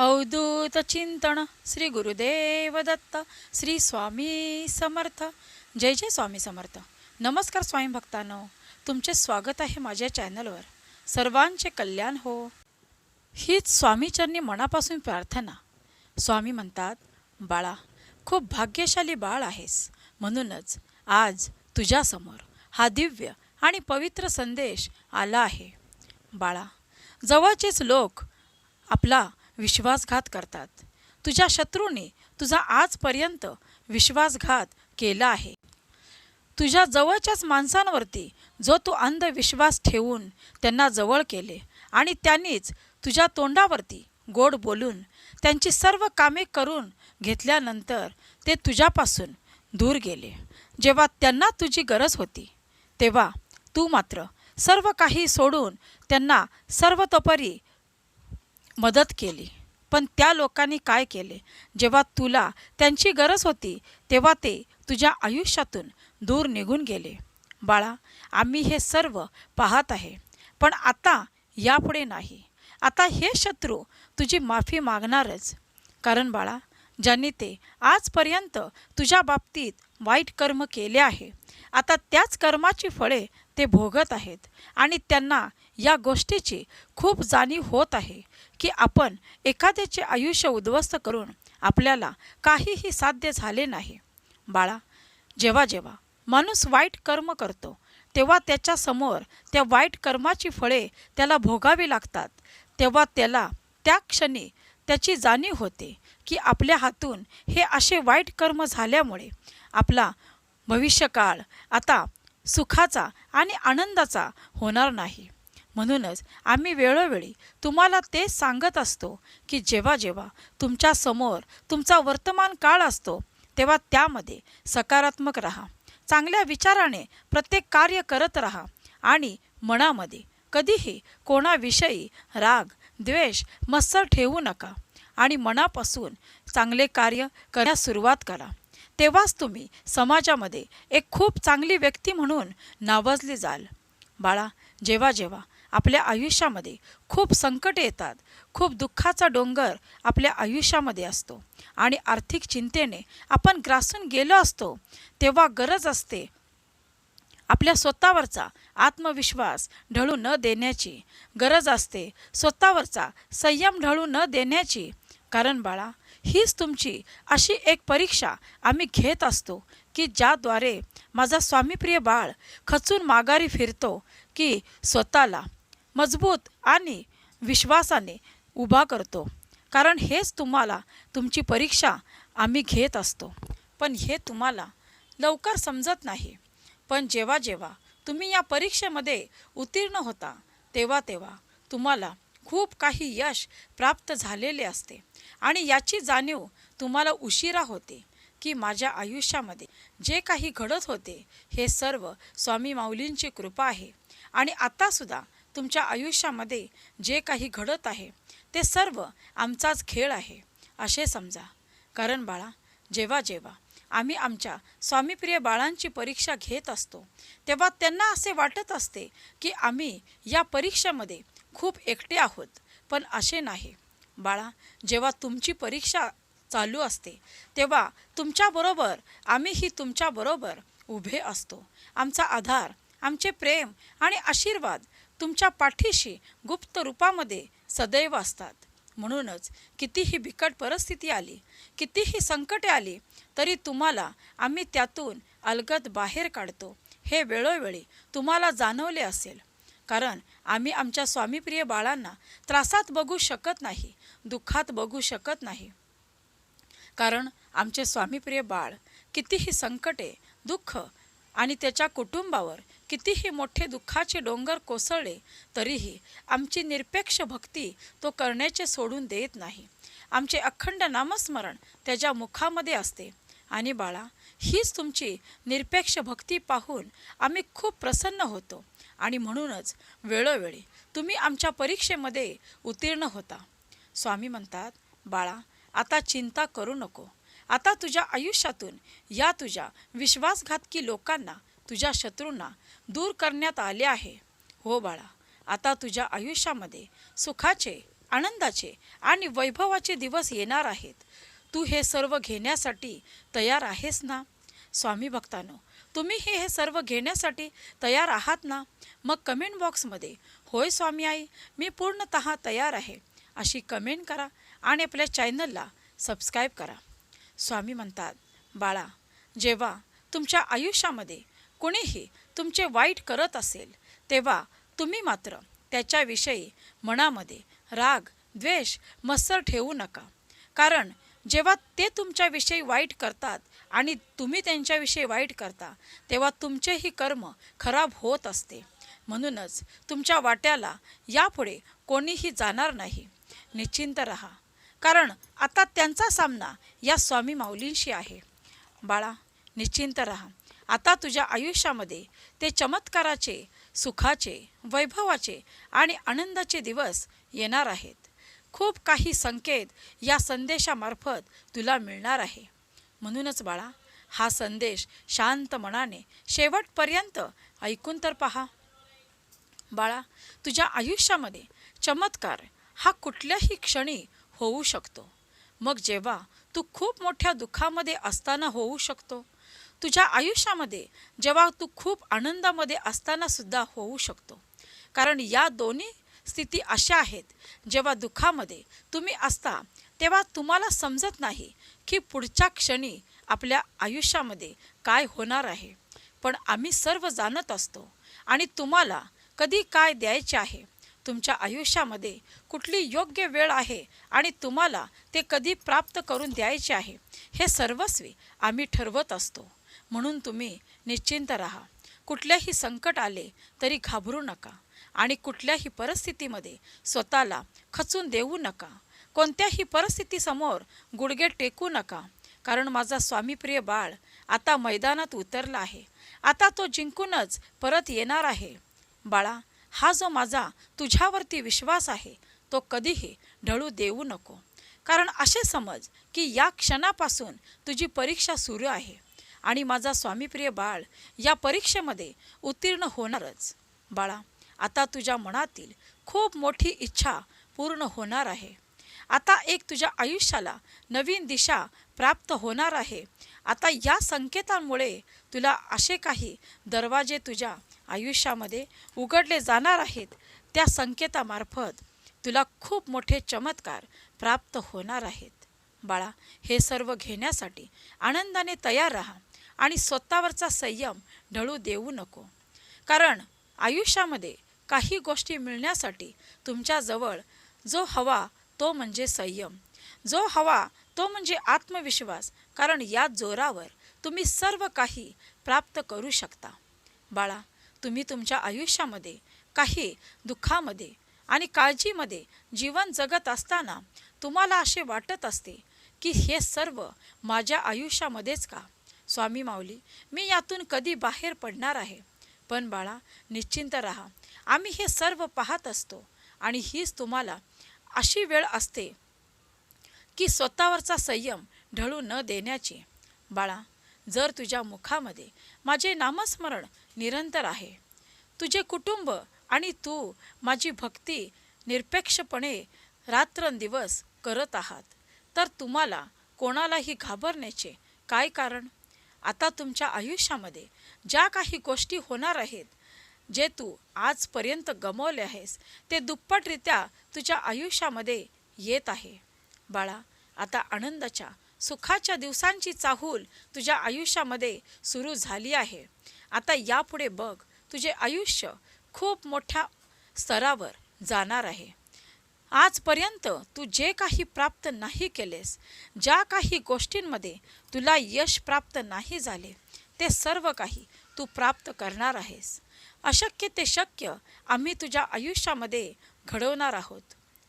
अवधूत चिंतन श्री गुरुदेव दत्त श्री स्वामी समर्थ जय जय स्वामी समर्थ नमस्कार स्वामी भक्तांनो तुमचे स्वागत आहे माझ्या चॅनलवर सर्वांचे कल्याण हो हीच स्वामीचरणी मनापासून प्रार्थना स्वामी म्हणतात बाळा खूप भाग्यशाली बाळ आहेस म्हणूनच आज तुझ्यासमोर हा दिव्य आणि पवित्र संदेश आला आहे बाळा जवळचेच लोक आपला विश्वासघात करतात. तुझ्या शत्रूने तुझा आजपर्यंत विश्वासघात केला आहे. तुझ्या जवळच्याच माणसांवरती जो तू अंधविश्वास ठेवून त्यांना जवळ केले आणि त्यांनीच तुझ्या तोंडावरती गोड बोलून त्यांची सर्व कामे करून घेतल्यानंतर ते तुझ्यापासून दूर गेले. जेव्हा त्यांना तुझी गरज होती तेव्हा तू मात्र सर्व काही सोडून त्यांना सर्वतोपरी मदत केली. पण त्या लोकांनी काय केले? जेव्हा तुला त्यांची गरज होती तेव्हा ते तुझ्या आयुष्यातून दूर निघून गेले. बाळा आम्ही हे सर्व पाहत आहे पण आता यापुढे नाही. आता हे शत्रू तुझी माफी मागणारच. कारण बाळा ज्यांनी ते आजपर्यंत तुझ्या बाबतीत वाईट कर्म केले आहे आता त्याच कर्माची फळे ते भोगत आहेत आणि त्यांना या गोष्टीची खूप जाणीव होत आहे. की आपण एखाद्याचे आयुष्य उद्ध्वस्त करून आपल्याला काहीही साध्य झाले नाही. बाळा जेव्हा जेव्हा माणूस वाईट कर्म करतो तेव्हा त्याच्यासमोर त्या वाईट कर्माची फळे त्याला भोगावी लागतात. तेव्हा त्याला त्या क्षणी त्याची जाणीव होते की आपल्या हातून हे असे वाईट कर्म झाल्यामुळे आपला भविष्यकाळ आता सुखाचा आणि आनंदाचा होणार नाही. म्हणूनच आम्ही वेळोवेळी तुम्हाला ते सांगत असतो की जेव्हा जेव्हा तुमच्यासमोर तुमचा वर्तमान काळ असतो तेव्हा त्यामध्ये सकारात्मक राहा. चांगल्या विचाराने प्रत्येक कार्य करत राहा आणि मनामध्ये कधीही कोणाविषयी राग द्वेष मत्सर ठेवू नका आणि मनापासून चांगले कार्य करण्यास सुरुवात करा. तेव्हाच तुम्ही समाजामध्ये एक खूप चांगली व्यक्ती म्हणून नावाजली जाल. बाळा जेव्हा जेव्हा आपल्या आयुष्यामध्ये खूप संकट येतात. खूप दुःखाचा डोंगर आपल्या आयुष्यामध्ये असतो. आणि आर्थिक चिंतेने आपण ग्रासून गेलो असतो तेव्हा गरज असते आपल्या स्वतःवरचा आत्मविश्वास ढळू न देण्याची. गरज असते स्वतःवरचा संयम ढळू न देण्याची. कारण बाळा हीच तुमची अशी एक परीक्षा आम्ही घेत असतो की ज्याद्वारे माझा स्वामीप्रिय बाळ खचून माघारी फिरतो की स्वतःला मजबूत आणि विश्वासाने उभा करतो. कारण हेच तुम्हाला तुमची परीक्षा आम्ही घेत असतो. पण हे तुम्हाला लवकर समजत नाही. पण जेव्हा जेव्हा तुम्ही या परीक्षेमध्ये उत्तीर्ण होता तेव्हा तेव्हा तुम्हाला खूप काही यश प्राप्त झालेले असते. आणि याची जाणीव तुम्हाला उशिरा होते की माझ्या आयुष्यामध्ये जे काही घडत होते हे सर्व स्वामी माऊलींची कृपा आहे. आणि आतासुद्धा तुमच्या आयुष्यामध्ये जे काही घडत आहे ते सर्व आमचाच खेळ आहे असे समजा. कारण बाळा जेव्हा जेव्हा आम्ही आमच्या स्वामीप्रिय बाळांची परीक्षा घेत असतो तेव्हा त्यांना असे वाटत असते की आम्ही या परीक्षेमध्ये खूप एकटे आहोत. पण असे नाही. बाळा जेव्हा तुमची परीक्षा चालू असते तेव्हा तुमच्याबरोबर आम्हीही तुमच्याबरोबर उभे असतो. आमचा आधार आमचे प्रेम आणि आशीर्वाद तुमच्या पाठीशी गुप्त रूपामध्ये सदैव असतात. म्हणूनच कितीही बिकट परिस्थिती आली कितीही संकटे आली तरी तुम्हाला आम्ही त्यातून अलगद बाहेर काढतो. हे वेळोवेळी तुम्हाला जाणवले असेल. कारण आम्ही आमच्या स्वामीप्रिय बाळांना त्रासात बघू शकत नाही दुःखात बघू शकत नाही. कारण आमचे स्वामीप्रिय बाळ कितीही संकटे दुःख आणि त्याच्या कुटुंबावर कितीही मोठे दुःखाचे डोंगर कोसळले तरीही आमची निरपेक्ष भक्ती तो करण्याचे सोडून देत नाही. आमचे अखंड नामस्मरण त्याच्या मुखामध्ये असते. आणि बाळा हीच तुमची निरपेक्ष भक्ती पाहून आम्ही खूप प्रसन्न होतो. आणि म्हणूनच वेळोवेळी तुम्ही आमच्या परीक्षेमध्ये उत्तीर्ण होता. स्वामी म्हणतात बाळा आता चिंता करू नको. आता तुझ्या आयुष्यातून या तुझ्या विश्वासघातकी लोकांना तुझ्या शत्रूंना दूर करण्यात आले आहे. हो बाळा आता तुझ्या आयुष्यामध्ये सुखाचे आनंदाचे आणि वैभवाचे दिवस येणार आहेत. तू हे सर्व घेण्यासाठी तयार आहेस ना? स्वामी भक्तानो तुम्ही हे हे सर्व घेण्यासाठी तयार आहात ना? मग कमेंट बॉक्समध्ये होय स्वामी आई मी पूर्णतः तयार आहे. अशी कमेंट करा आणि आपल्या चॅनलला सबस्क्राईब करा. स्वामी म्हणतात बाळा जेव्हा तुमच्या आयुष्यामध्ये कुणीही तुमचे वाईट करत असेल तेव्हा तुम्ही मात्र त्याच्याविषयी मनामध्ये राग द्वेष मत्सर ठेवू नका. कारण जेव्हा ते तुमच्याविषयी वाईट करतात आणि तुम्ही त्यांच्याविषयी वाईट करता तेव्हा तुमचेही कर्म खराब होत असते. म्हणूनच तुमच्या वाट्याला यापुढे कोणीही जाणार नाही. निश्चिंत रहा. कारण आता त्यांचा सामना या स्वामी माऊलींशी आहे. बाळा निश्चिंत राहा. आता तुझ्या आयुष्यामध्ये ते चमत्काराचे सुखाचे वैभवाचे आणि आनंदाचे दिवस येणार आहेत. खूप काही संकेत या संदेशामार्फत तुला मिळणार आहे. म्हणूनच बाळा हा संदेश शांत मनाने शेवटपर्यंत ऐकून तर पहा. बाळा तुझ्या आयुष्यामध्ये चमत्कार हा कुठल्याही क्षणी होऊ शकतो. मग जेव्हा तू खूप मोठ्या दुःखामध्ये असताना होऊ शकतो. तुझ्या आयुष्यामध्ये जेव्हा तू खूप आनंदामध्ये असताना सुद्धा होऊ शकतो. कारण या दोन्ही स्थिती अशा आहेत जेव्हा दुःखामध्ये तुम्ही असता तेव्हा तुम्हाला समजत नाही की पुढच्या क्षणी आपल्या आयुष्यामध्ये काय होणार आहे. पण आम्ही सर्व जाणत असतो आणि तुम्हाला कधी काय द्यायचे आहे तुमच्या आयुष्यामध्ये कुठली योग्य वेळ आहे आणि तुम्हाला ते कधी प्राप्त करून द्यायचे आहे हे सर्वस्वी आम्ही ठरवत असतो. म्हणून तुम्ही निश्चिंत राहा. कुठल्याही संकट आले तरी घाबरू नका आणि कुठल्याही परिस्थितीमध्ये स्वतःला खचून देऊ नका. कोणत्याही परिस्थितीसमोर गुडघे टेकू नका. कारण माझा स्वामीप्रिय बाळ आता मैदानात उतरला आहे. आता तो जिंकूनच परत येणार आहे. बाळा हा जो माझा तुझ्यावरती विश्वास आहे तो कधीही ढळू देऊ नको. कारण असे समज की या क्षणापासून तुझी परीक्षा सुरू आहे आणि माझा स्वामीप्रिय बाळ या परीक्षेमध्ये उत्तीर्ण होणारच. बाळा आता तुझ्या मनातील खूप मोठी इच्छा पूर्ण होणार आहे. आता एक तुझ्या आयुष्याला नवीन दिशा प्राप्त होणार आहे. आता या संकेतांमुळे तुला असे काही दरवाजे तुझ्या आयुष्यामध्ये उघडले जाणार आहेत त्या संकेतामार्फत तुला खूप मोठे चमत्कार प्राप्त होणार आहेत. बाळा हे सर्व घेण्यासाठी आनंदाने तयार राहा आणि स्वतःवरचा संयम ढळू देऊ नको. कारण आयुष्यामध्ये काही गोष्टी मिळण्यासाठी तुमच्याजवळ जो हवा तो म्हणजे संयम. जो हवा तो म्हणजे आत्मविश्वास. कारण या जोरावर तुम्ही सर्व काही प्राप्त करू शकता. बाळा तुम्ही तुमच्या आयुष्यामध्ये काही दुःखामध्ये आणि काळजीमध्ये जीवन जगत असताना तुम्हाला असे वाटत असते की हे सर्व माझ्या आयुष्यामध्येच का? स्वामी माऊली मी यातून कधी बाहेर पडणार आहे? पण बाळा निश्चिंत राहा. आम्ही हे सर्व पाहत असतो आणि हीच तुम्हाला अशी वेळ असते की स्वतःवरचा संयम ढळू न देण्याची. बाळा जर तुझ्या मुखामध्ये माझे नामस्मरण निरंतर आहे. तुझे कुटुंब आणि तू माझी भक्ती निरपेक्षपणे रात्रंदिवस करत आहात. तर तुम्हाला कोणालाही घाबरण्याचे काय कारण? आता तुमच्या आयुष्यामध्ये ज्या काही गोष्टी होणार आहेत जे तू आजपर्यंत गमावले आहेस ते दुप्पटरित्या तुझ्या आयुष्यामध्ये येत आहे. बाळा आता आनंदाच्या सुखाच्या दिवसांची चाहूल तुझ्या आयुष्यामध्ये सुरू झाली आहे. आता यापुढे बघ तुझे आयुष्य खूप मोठ्या स्तरावर जाणार आहे. आजपर्यंत तू जे काही प्राप्त नाही केलेस ज्या काही गोष्टींमध्ये तुला यश प्राप्त नाही झाले ते सर्व काही तू प्राप्त करणार आहेस. अशक्य ते शक्य आम्ही तुझ्या आयुष्यामध्ये घडवणार आहोत.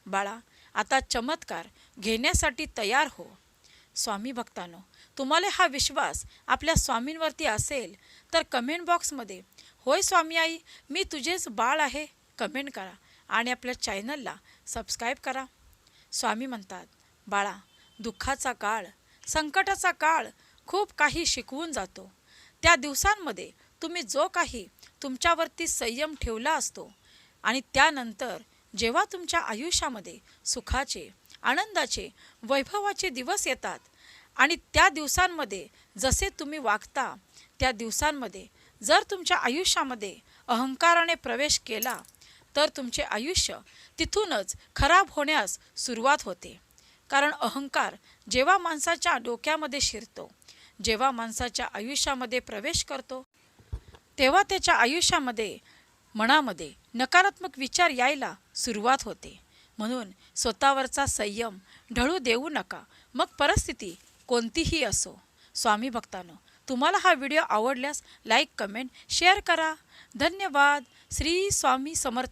बाळा आता चमत्कार घेण्यासाठी तयार हो. स्वामी भक्तांनो तुम्हाला हा विश्वास आपल्या स्वामींवरती असेल तर कमेंट बॉक्समध्ये होय स्वामी आई मी तुझेच बाळ आहे कमेंट करा आणि आपल्या चॅनलला सबस्क्राईब करा. स्वामी म्हणतात बाळा दुःखाचा काळ संकटाचा काळ खूप काही शिकवून जातो. त्या दिवसांमध्ये तुम्ही जो काही तुमच्यावरती संयम ठेवला असतो आणि त्यानंतर जेव्हा तुमच्या आयुष्यामध्ये सुखाचे आनंदाचे वैभवाचे दिवस येतात. आणि त्या दिवसांमध्ये जसे तुम्ही वागता त्या दिवसांमध्ये जर तुमच्या आयुष्यामध्ये अहंकाराने प्रवेश केला तर तुमचे आयुष्य तिथूनच खराब होण्यास सुरुवात होते. कारण अहंकार जेव्हा माणसाच्या डोक्यामध्ये शिरतो जेव्हा माणसाच्या आयुष्यामध्ये प्रवेश करतो तेव्हा त्याच्या आयुष्यामध्ये मनामध्ये नकारात्मक विचार यायला सुरुवात होते. म्हणून स्वतःवरचा संयम ढळू देऊ नका. मग परिस्थिती कोणतीही असो. स्वामी भक्तानो तुम्हाला हा व्हिडिओ आवडल्यास लाईक कमेंट शेअर करा. धन्यवाद. श्री स्वामी समर्थ